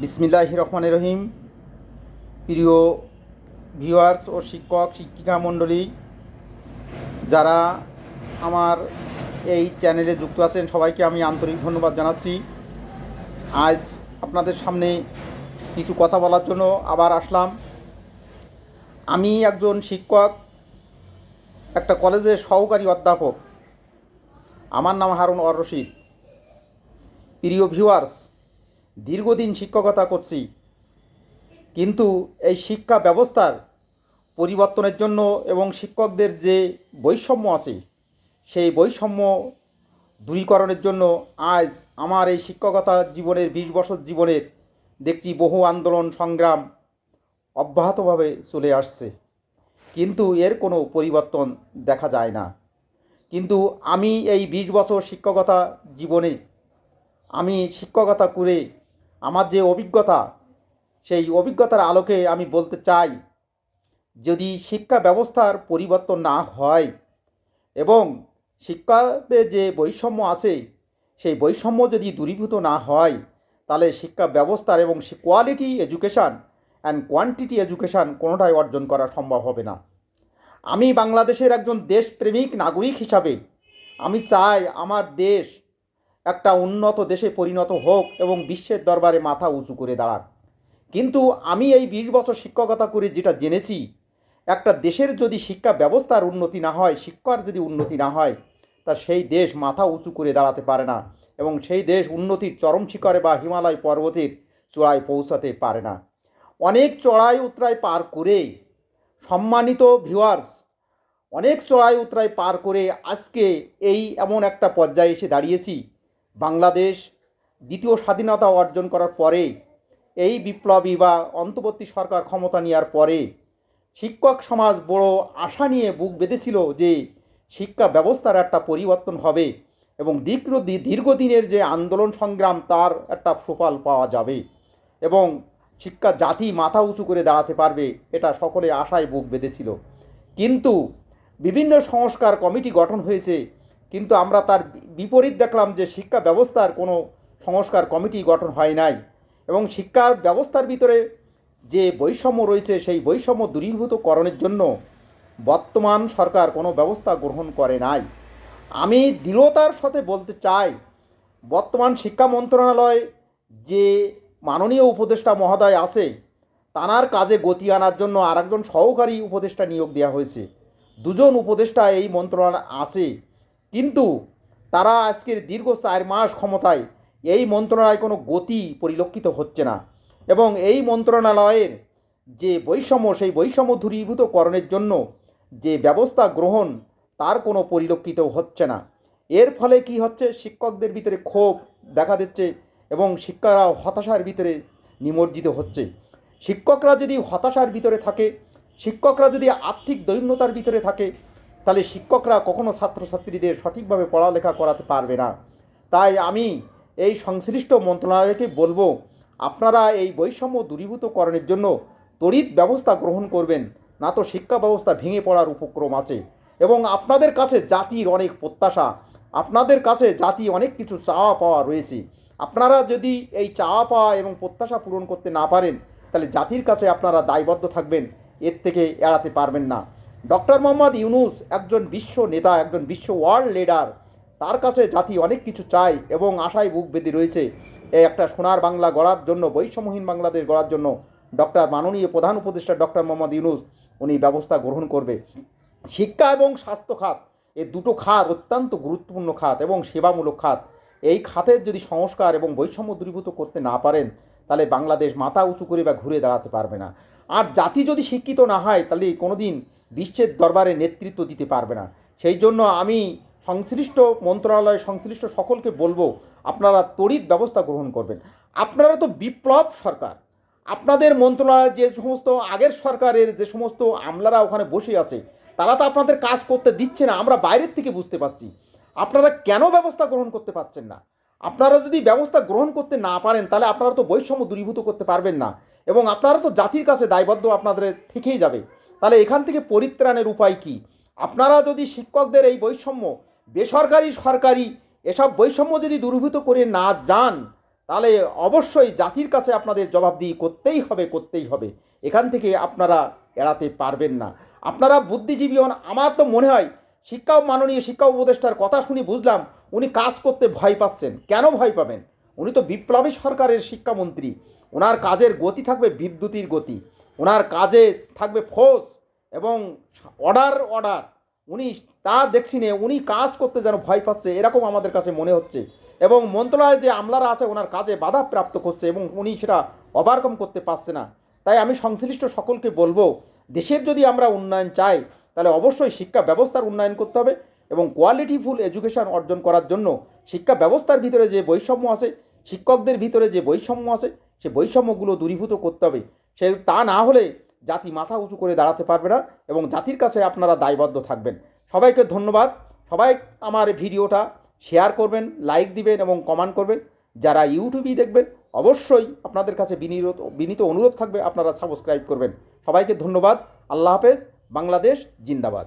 বিসমিল্লাহ রহমান রহিম। প্রিয় ভিউয়ার্স ও শিক্ষক, শিক্ষিকা মণ্ডলী, যারা আমার এই চ্যানেলে যুক্ত আছেন, সবাইকে আমি আন্তরিক ধন্যবাদ জানাচ্ছি। আজ আপনাদের সামনে কিছু কথা বলার জন্য আবার আসলাম। আমি একজন শিক্ষক, একটা কলেজের সহকারী অধ্যাপক। আমার নাম হারুন অর রশিদ। প্রিয় ভিউয়ার্স দীর্ঘদিন শিক্ষকতা করছি। কিন্তু এই শিক্ষা ব্যবস্থার পরিবর্তনের জন্য এবং শিক্ষকদের যে বৈষম্য আছে, সেই বৈষম্য দূরীকরণের জন্য আজ আমার এই শিক্ষকতা জীবনের বিশ বছর জীবনের দেখছি বহু আন্দোলন, সংগ্রাম অব্যাহতভাবে চলে আসছে। কিন্তু এর কোনো পরিবর্তন দেখা যায় না। কিন্তু আমি এই বিশ বছর শিক্ষকতা জীবনে আমি শিক্ষকতা করে আমার যে অভিজ্ঞতা, সেই অভিজ্ঞতার আলোকে আমি বলতে চাই, যদি শিক্ষা ব্যবস্থার পরিবর্তন না হয় এবং শিক্ষাতে যে বৈষম্য আছে, সেই বৈষম্য যদি দূরীভূত না হয়, তাহলে শিক্ষা ব্যবস্থার এবং quality education and quantity education কোনোটাই অর্জন করা সম্ভব হবে না। আমি বাংলাদেশের একজন দেশপ্রেমিক নাগরিক হিসাবে, আমি চাই আমার দেশ একটা উন্নত দেশে পরিণত হোক এবং বিশ্বের দরবারে মাথা উঁচু করে দাঁড়াক। কিন্তু আমি এই বিশ বছর শিক্ষকতা করে যেটা জেনেছি, একটা দেশের যদি শিক্ষা ব্যবস্থার উন্নতি না হয়, শিক্ষার যদি উন্নতি না হয়, তা সেই দেশ মাথা উঁচু করে দাঁড়াতে পারে না এবং সেই দেশ উন্নতির চরম শিখরে বা হিমালয় পর্বতের চূড়ায় পৌঁছাতে পারে না। অনেক চড়াই উতরাই পার করে সম্মানিত ভিউয়ার্স অনেক চড়াই উতরাই পার করে আজকে এই এমন একটা পর্যায়ে এসে দাঁড়িয়েছি। বাংলাদেশ দ্বিতীয় স্বাধীনতা অর্জন করার পরে এই বিপ্লবী বা অন্তর্বর্তী সরকার ক্ষমতা নেওয়ার পরে শিক্ষক সমাজ বড় আশা নিয়ে বুক বেঁধেছিল যে শিক্ষা ব্যবস্থার একটা পরিবর্তন হবে এবং দীর্ঘ দীর্ঘদিনের যে আন্দোলন সংগ্রাম তার একটা সুফল পাওয়া যাবে এবং শিক্ষা জাতি মাথা উঁচু করে দাঁড়াতে পারবে এটা সকলে আশায় বুক বেঁধেছিল। কিন্তু বিভিন্ন সংস্কার কমিটি গঠন হয়েছে কিন্তু আমরা তার বিপরীত দেখলাম যে শিক্ষা ব্যবস্থার কোনো সংস্কার কমিটি গঠন হয় নাই এবং শিক্ষার ব্যবস্থার ভিতরে যে বৈষম্য রয়েছে, সেই বৈষম্য দূরীভূতকরণের জন্য বর্তমান সরকার কোনো ব্যবস্থা গ্রহণ করে নাই। আমি দৃঢ়তার সাথে বলতে চাই, বর্তমান শিক্ষা মন্ত্রণালয় যে মাননীয় উপদেষ্টা মহোদয় আছে, তানার কাজে গতি আনার জন্য আরেকজন সহকারী উপদেষ্টা নিয়োগ দেওয়া হয়েছে। দুজন উপদেষ্টা এই মন্ত্রণালয় আছে। কিন্তু তারা আজকের দীর্ঘ চার মাস ক্ষমতায় এই মন্ত্রণালয় কোনো গতি পরিলক্ষিত হচ্ছে না। এবং এই মন্ত্রণালয়ের যে বৈষম্য, সেই বৈষম্য দূরীভূতকরণের জন্য যে ব্যবস্থা গ্রহণ, তার কোনো পরিলক্ষিত হচ্ছে না। এর ফলে কি হচ্ছে? শিক্ষকদের ভিতরে ক্ষোভ দেখা দিচ্ছে এবং শিক্ষকরা হতাশার ভিতরে নিমজ্জিত হচ্ছে। শিক্ষকরা যদি হতাশার ভিতরে থাকে, শিক্ষকরা যদি আর্থিক দৈন্যতার ভিতরে থাকে তাহলে শিক্ষকরা কখনো ছাত্রছাত্রীদের সঠিকভাবে পড়ালেখা করাতে পারবে না। তাই আমি এই সংশ্লিষ্ট মন্ত্রণালয়কে বলব, আপনারা এই বৈষম্য দূরীভূতকরণের জন্য তড়িৎ ব্যবস্থা গ্রহণ করবেন, না তো শিক্ষা ব্যবস্থা ভেঙে পড়ার উপক্রম আছে। এবং আপনাদের কাছে জাতির অনেক প্রত্যাশা, আপনাদের কাছে জাতি অনেক কিছু চাওয়া পাওয়া রয়েছে। আপনারা যদি এই চাওয়া পাওয়া এবং প্রত্যাশা পূরণ করতে না পারেন, তাহলে জাতির কাছে আপনারা দায়বদ্ধ থাকবেন, এর থেকে এড়াতে পারবেন না। ডক্টর মোহাম্মদ ইউনুস একজন বিশ্ব নেতা, একজন বিশ্ব ওয়ার্ল্ড লিডার। তার কাছে জাতি অনেক কিছু চায় এবং আশায় বুক বেঁধে রয়েছে। এই একটা সোনার বাংলা গড়ার জন্য, বৈষম্যহীন বাংলাদেশ গড়ার জন্য ডক্টর মাননীয় প্রধান উপদেষ্টা ডক্টর মোহাম্মদ ইউনুস উনি ব্যবস্থা গ্রহণ করবে। শিক্ষা এবং স্বাস্থ্য খাত এই দুটো খাত অত্যন্ত গুরুত্বপূর্ণ খাত এবং সেবামূলক খাত। এই খাতের যদি সংস্কার এবং বৈষম্য দূরীভূত করতে না পারেন, তাহলে বাংলাদেশ মাথা উঁচু করে বা ঘুরে দাঁড়াতে পারবে না। আর জাতি যদি শিক্ষিত না হয়, তাহলে কোনো দিন বিশ্বের দরবারে নেতৃত্ব দিতে পারবে না। সেই জন্য আমি সংশ্লিষ্ট মন্ত্রণালয়, সংশ্লিষ্ট সকলকে বলব, আপনারা তড়িৎ ব্যবস্থা গ্রহণ করবেন। আপনারা তো বিপ্লব সরকার। আপনাদের মন্ত্রণালয় যে সমস্ত আগের সরকারের যে সমস্ত আমলারা ওখানে বসে আছে, তারা তো আপনাদের কাজ করতে দিচ্ছে না, আমরা বাইরের থেকে বুঝতে পারছি। আপনারা কেন ব্যবস্থা গ্রহণ করতে পারছেন না? আপনারা যদি ব্যবস্থা গ্রহণ করতে না পারেন, তাহলে আপনারা তো বৈষম্য দূরীভূত করতে পারবেন না। এবং আপনারা তো জাতির কাছে দায়বদ্ধ আপনাদের থেকেই যাবে। তাহলে এখান থেকে পরিত্রাণের উপায় কি? আপনারা যদি শিক্ষকদের এই বৈষম্য, বেসরকারি, সরকারি এসব বৈষম্য যদি দূরীভূত করে না যান, তাহলে অবশ্যই জাতির কাছে আপনাদের জবাবদিহি করতেই হবে করতেই হবে। এখান থেকে আপনারা এড়াতে পারবেন না। আপনারা বুদ্ধিজীবী হন, আমার তো মনে হয় শিক্ষা মাননীয় শিক্ষা উপদেষ্টার কথা শুনি বুঝলাম উনি কাজ করতে ভয় পাচ্ছেন। কেন ভয় পাবেন? উনি তো বিপ্লবী সরকারের শিক্ষামন্ত্রী। ওনার কাজের গতি থাকবে বিদ্যুতির গতি। ওনার কাজে থাকবে ফোর্স এবং অর্ডার অর্ডার। উনি তা দেখছি নে, উনি কাজ করতে যেন ভয় পাচ্ছে, এরকম আমাদের কাছে মনে হচ্ছে। এবং মন্ত্রণালয়ে যে আমলারা আছে, ওনার কাজে বাধা প্রাপ্ত করছে এবং উনি সেটা ওভারকাম করতে পারছে না। তাই আমি সংশ্লিষ্ট সকলকে বলব, দেশের যদি আমরা উন্নয়ন চাই, তাহলে অবশ্যই শিক্ষা ব্যবস্থার উন্নয়ন করতে হবে এবং কোয়ালিটিফুল এডুকেশন অর্জন করার জন্য শিক্ষা ব্যবস্থার ভিতরে যে বৈষম্য আছে, শিক্ষকদের ভিতরে যে বৈষম্য আছে সে বৈষম্যগুলো দূরীভূত করতে হবে। সে তা না হলে জাতি মাথা উঁচু করে দাঁড়াতে পারবে না এবং জাতির কাছে আপনারা দায়বদ্ধ থাকবেন। সবাইকে ধন্যবাদ। সবাই আমার ভিডিওটা শেয়ার করবেন, লাইক দিবেন এবং কমেন্ট করবেন। যারা ইউটিউবেই দেখবেন, অবশ্যই আপনাদের কাছে বিনীত বিনীত অনুরোধ থাকবে, আপনারা সাবস্ক্রাইব করবেন। সবাইকে ধন্যবাদ। আল্লাহ হাফেজ। বাংলাদেশ জিন্দাবাদ।